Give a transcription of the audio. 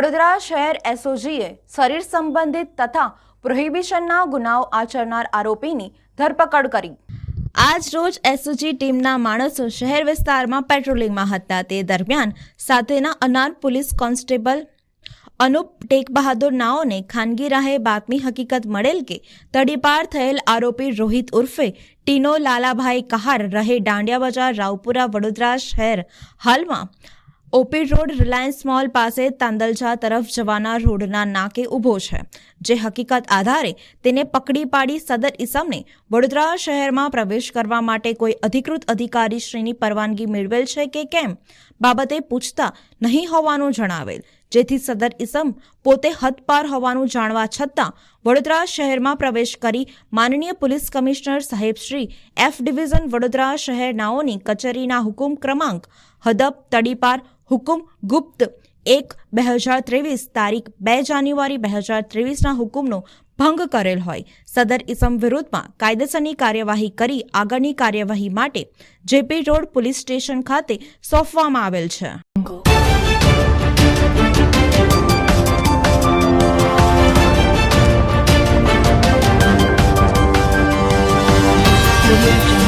શહેર એસઓજીએ શરીર સંબંધિત તથા પ્રોહિબિશનના ગુનાઓ આચરનાર આરોપીની ધરપકડ કરી. આજ રોજ એસઓજી ટીમના માણસો શહેર વિસ્તારમાં પેટ્રોલિંગમાં હતા. તે દરમિયાન સાથેના અનાર પોલીસ કોન્સ્ટેબલ અનુપ ટેક બહાદુર નાઓને ખાનગી રાહે બાતમી હકીકત મળેલ કે તડીપાર થયેલ આરોપી રોહિત ઉર્ફે ટીનો લાલાભાઈ કહાર રહે દાંડિયા બજાર, રાવપુરા, વડોદરા શહેર. હાલમાં ઓપી રોડ રિલાયન્સ મોલ પાસે તાંદલજા તરફ જવાના રોડના નાકે ઊભો છે, જે હકીકત આધારે તેને પકડી પાડી સદર ઇસમને વડોદરા શહેરમાં પ્રવેશ કરવા માટે કોઈ અધિકૃત અધિકારી શ્રીની પરવાનગી મેળવેલ છે કે કેમ, બાબતે પૂછતા નહીં હોવાનું જણાવેલ જેથી સદર ઇસમ પોતે હદપાર હોવાનું જાણવા છતાં વડોદરા શહેરમાં પ્રવેશ કરી માનનીય પોલીસ કમિશનર સાહેબ શ્રી એફ ડિવિઝન વડોદરા શહેરનાઓની કચેરીના હુકુમ ક્રમાંક હદપ તડીપાર હુકુમ ગુપ્ત એક બે હજાર ત્રેવીસ તારીખ બે જાન્યુઆરી બે હજાર ત્રેવીસના હુકુમનો ભંગ કરેલ હોય. સદર ઇસમ વિરુદ્ધમાં કાયદેસરની કાર્યવાહી કરી આગળની કાર્યવાહી માટે જેપી રોડ પોલીસ સ્ટેશન ખાતે સોંપવામાં આવેલ છે. Audio